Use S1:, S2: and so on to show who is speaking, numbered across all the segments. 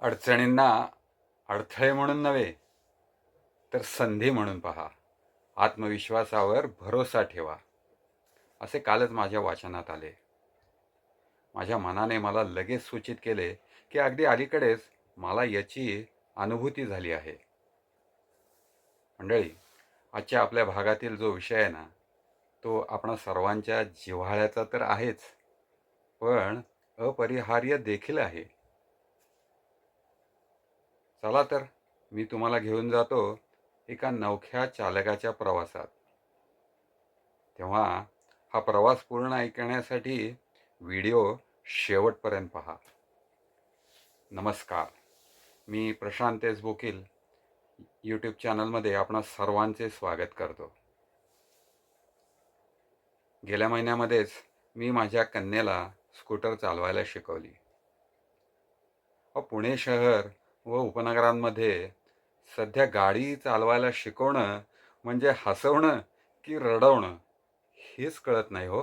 S1: अडचणींना अडथळे म्हणून नव्हे तर संधी म्हणून पहा. आत्मविश्वासावर भरोसा ठेवा. असे कालच माझ्या वाचनात आले. माझ्या मनाने मला लगेच सूचित केले की अगदी अलीकडेच मला याची अनुभूती झाली आहे. मंडळी आजच्या आपल्या भागातील जो विषय आहे ना तो आपणा सर्वांच्या जिव्हाळ्याचा तर आहेच पण अपरिहार्य देखील आहे. चला तर मी तुम्हाला घेऊन जातो एका नवख्या चालकाच्या प्रवासात. तेव्हा हा प्रवास पूर्ण ऐकण्यासाठी व्हिडिओ शेवटपर्यंत पहा. नमस्कार मी प्रशांत एस बोकील. यूट्यूब चॅनलमध्ये आपणा सर्वांचे स्वागत करतो. गेल्या महिन्यामध्येच मी माझ्या कन्येला स्कूटर चालवायला शिकवली. पुणे शहर व उपनगरांमध्ये सध्या गाडी चालवायला शिकवणं म्हणजे हसवणं की रडवणं हेच कळत नाही हो.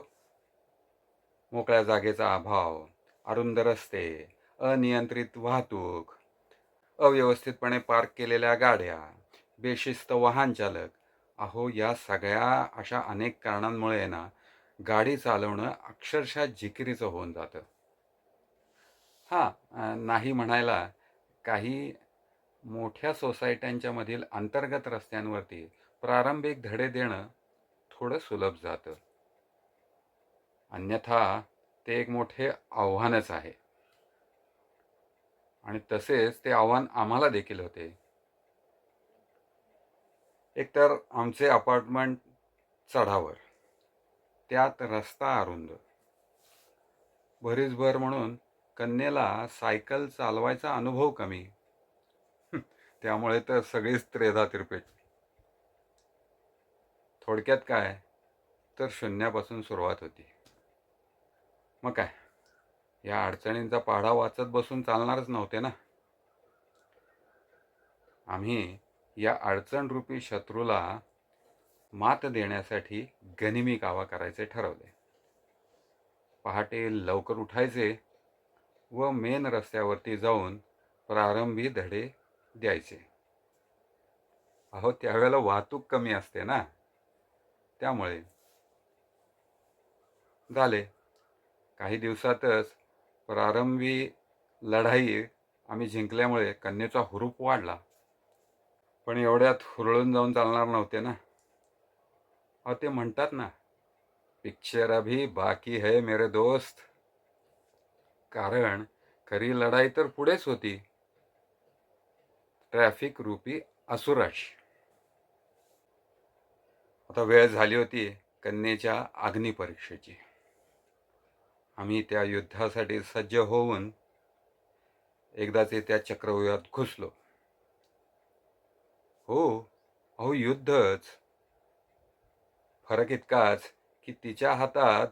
S1: मोकळ्या जागेचा अभाव अरुंद रस्ते अनियंत्रित वाहतूक अव्यवस्थितपणे पार्क केलेल्या गाड्या बेशिस्त वाहन चालक. अहो या सगळ्या अशा अनेक कारणांमुळे ना गाडी चालवणं अक्षरशः जिकिरीचं होऊन जातं. हां नाही म्हणायला काही मोठ्या सोसायट्यांच्या मधील अंतर्गत रस्त्यांवरती प्रारंभिक धडे देणं थोडं सुलभ जातं. अन्यथा ते एक मोठे आव्हानच आहे. आणि तसेच ते आव्हान आम्हाला देखील होते. एकतर आमचे अपार्टमेंट चढावर त्यात रस्ता अरुंद. भरीसभर म्हणून कन्येला सायकल चालवायचा अनुभव कमी. त्यामुळे तर सगळीच त्रेधा तिरपेट थोडक्यात काय? तर शून्यापासून सुरुवात होती. मग काय? या अडचणींचा पाढा वाचत बसून चालणारच नव्हते ना? आम्ही या अडचणरूपी शत्रूला मात देण्यासाठी गनिमी कावा करायचे ठरवले. पहाटे लवकर उठायचे. व मेन रस्त्यावरती जाऊन प्रारंभी धडे द्यायचे. अहो त्यावेळेला वाहतूक कमी असते ना. त्यामुळे. झाले. काही दिवसातच प्रारंभी लढाई आम्ही जिंकल्यामुळे कन्येचा हुरूप वाढला. पण एवढ्यात हुरळून जाऊन चालणार नव्हते ना. अहो ते म्हणतात ना पिक्चर अभी बाकी है मेरे दोस्त. कारण खरी लढाई तर पुढेच होती. ट्रॅफिक रूपी असुराशी. आता वेळ झाली होती कन्येच्या अग्निपरीक्षेची आम्ही त्या युद्धासाठी सज्ज होऊन एकदाचे त्या चक्रव्यूहात घुसलो. हो अहो युद्धच. फरक इतकाच की तिच्या हातात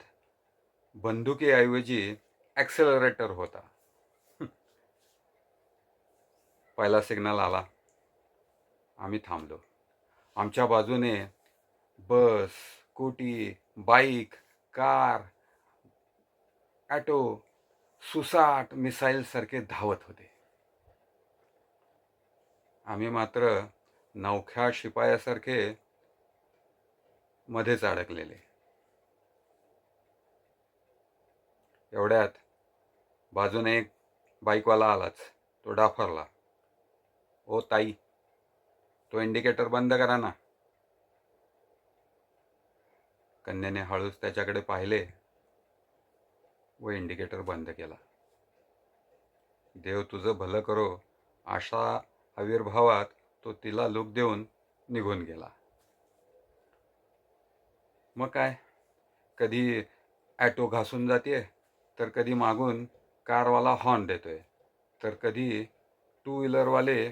S1: बंदुकीऐवजी ॲक्सेलरेटर होता. पहिला सिग्नल आला. आम्ही थांबलो. आमच्या बाजूने bus scooty bike car auto सुसाट मिसाईलसारखे धावत होते. आम्ही मात्र नवख्या शिपायासारखे मध्येच अडकलेले. एवढ्यात बाजूने एक बाईकवाला आलाच. तो डाफरला. ओ ताई तो इंडिकेटर बंद करा ना. कन्याने हळूच त्याच्याकडे पाहिले व इंडिकेटर बंद केला. देव तुझं भलं करो अशा आविर्भावात तो तिला लूक देऊन निघून गेला. मग काय? कधी ॲटो घासून जाते तर कधी मागून कारवाला हॉर्न देतोय. तर कधी टू व्हीलरवाले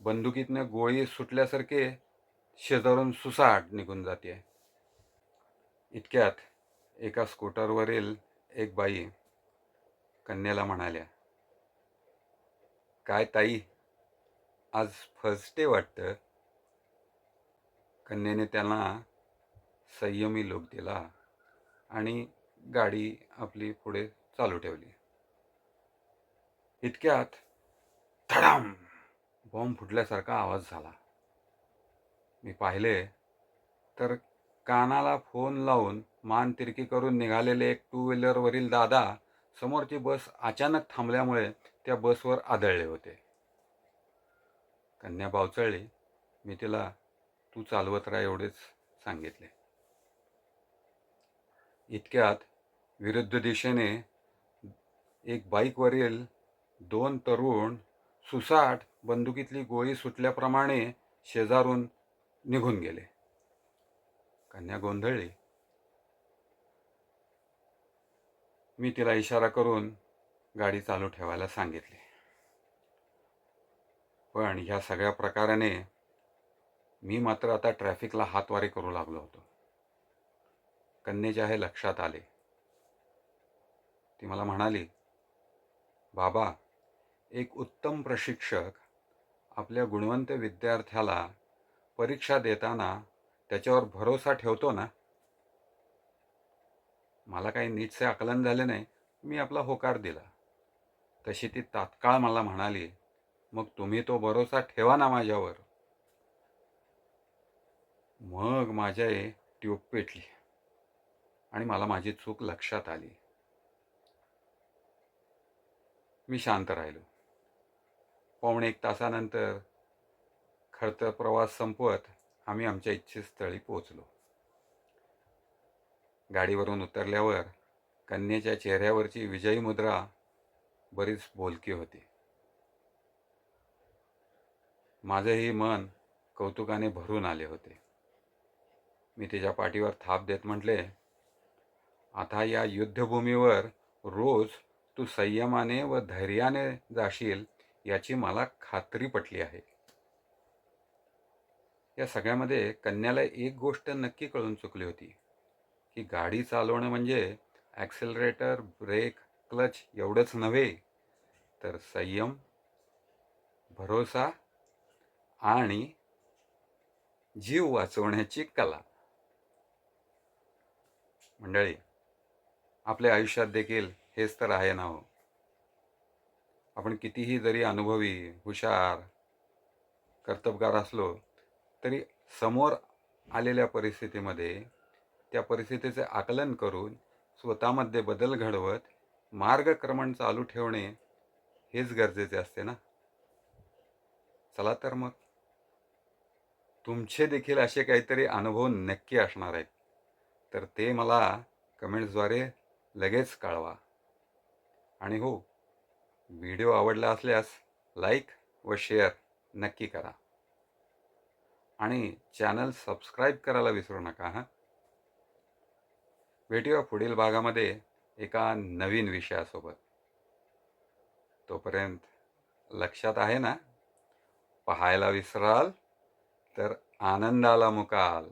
S1: बंदुकीतनं गोळी सुटल्यासारखे शेजारून सुसाट निघून जाते इतक्यात एका स्कूटरवरील एक बाई कन्याला म्हणाल्या काय ताई आज फर्स्ट डे वाटतं. कन्याने त्यांना संयमी लोक दिला आणि गाडी आपली पुढे चालू ठेवली. इतक्यात धडाम! बॉम्ब फुटल्यासारखा आवाज झाला. मी पाहिले तर कानाला फोन लावून मान तिरकी करून निघालेले एक टू व्हीलरवरील दादा समोरची बस अचानक थांबल्यामुळे त्या बसवर आदळले होते. कन्या बावचळली मी तिला तू चालवत राहा एवढेच सांगितले. इतक्यात विरुद्ध दिशेने एक बाईकवरील दोन तरुण सुसाट बंदुकीतली गोळी सुटल्याप्रमाणे शेजारून निघून गेले. कन्या गोंधळली. मी तिला इशारा करून गाडी चालू ठेवायला सांगितली. पण ह्या सगळ्या प्रकाराने मी मात्र आता ट्रॅफिकला हातवारे करू लागलो होतो. कन्येच्या हे लक्षात आले. ती मला म्हणाली बाबा एक उत्तम प्रशिक्षक आपल्या गुणवंत विद्यार्थ्याला परीक्षा देताना त्याच्यावर भरोसा ठेवतो ना? मला काही नीटसे आकलन झाले नाही. मी आपला होकार दिला. तशी ती तात्काळ मला म्हणाली मग तुम्ही तो भरोसा ठेवा ना माझ्यावर. मग माझ्या ट्यूब पेटली आणि मला माझी चूक लक्षात आली. मी शांत राहिलो. पावणे एक तासानंतर खडतर प्रवास संपवत आम्ही आमच्या इच्छितस्थळी पोहोचलो. गाडीवरून उतरल्यावर कन्येच्या चेहऱ्यावरची विजयी मुद्रा बरीच बोलकी होती. माझंही मन कौतुकाने भरून आले होते. मी तिच्या पाठीवर थाप देत म्हटले आता या युद्धभूमीवर रोज तू संयमाने व धैर्याने जाशील याची मला खात्री पटली आहे. या सगळ्यामध्ये कन्याला एक गोष्ट नक्की कळून चुकली होती की गाडी चालवणं म्हणजे ॲक्सेलरेटर ब्रेक क्लच एवढंच नव्हे तर संयम भरोसा आणि जीव वाचवण्याची कला. मंडळी आपल्या आयुष्यात देखील हेच तर आहे ना हो. आपण कितीही जरी अनुभवी हुशार कर्तबगार असलो तरी समोर आलेल्या परिस्थितीमध्ये त्या परिस्थितीचे आकलन करून स्वतःमध्ये बदल घडवत मार्गक्रमण चालू ठेवणे हेच गरजेचे असते ना. चला तर मग. तुमचे देखील असे काहीतरी अनुभव नक्की असणार आहेत. तर ते मला कमेंट्सद्वारे लगेच कळवा. आणि हो व्हिडिओ आवडला असल्यास लाईक व शेअर नक्की करा. आणि चॅनल सबस्क्राईब करायला विसरू नका हां. भेटूया पुढील भागामध्ये एका नवीन विषयासोबत. तोपर्यंत लक्षात आहे ना? पाहायला विसराल तर आनंदाला मुकाल.